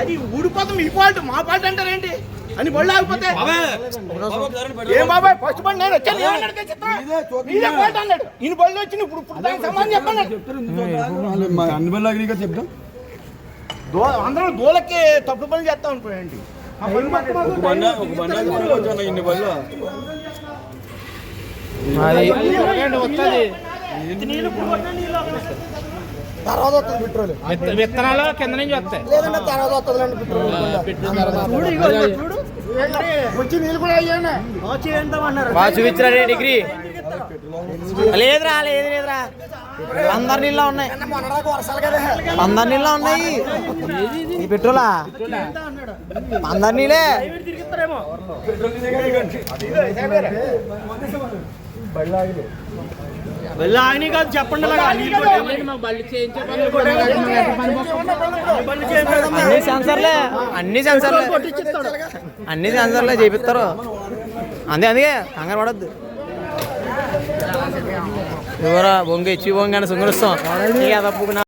అది. ఊడిపోతాం మీ ఫాల్ట్ మా ఫాల్ట్ అంటారేంటి? అని బళ్ళు ఆగిపోతే ఏం బాబాయ్? ఫస్ట్ బండి నేను వచ్చాను. ఫాల్ట్ అన్నాడు. ఈయన బళ్ళు వచ్చి ఇప్పుడు ఇప్పుడు దానికి సమాధానం చెప్పండి అన్ని బళ్ళు అగ్రిగా చెప్తాం దో అందరం దోలకి తప్పుడు పనులు చేస్తా ఉంటాయండి ఆ పని మాత్రం మాకు ఒక బండి ఒక బండి వచ్చాను ఇన్ని బళ్ళు. కొట్టినా నీళ్ళు. తర్వాత వస్తుంది పెట్రోల్ విత్తనాలు కింద నుంచి వస్తాయి. లేదంటే తర్వాత వస్తుందండి పెట్రోల్ చూడు ఇగో ఇగో చూడు వచ్చి నీళ్ళు కూడా అయ్యాను. వచ్చి ఏంటమన్నారు బాగా చూపించారే డిగ్రీ? లేదురా లేదు లేదురా. అందరి నీళ్ళ ఉన్నాయి. అందరి నీళ్ళ ఉన్నాయి. ఇది పెట్రోలా? అందరి నీళ్ళే? తిరిగిస్తారేమో వెళ్ళి ఆయన కాదు చెప్పండి అన్ని సెన్సర్లే అన్ని సెన్సర్లే. అన్ని సెన్సర్లే చేపిస్తారు అంతే అందుకే కంగారు పడద్దు. ఎవరా బొంగ ఇచ్చి బొంగ అని సుంగరిస్తాం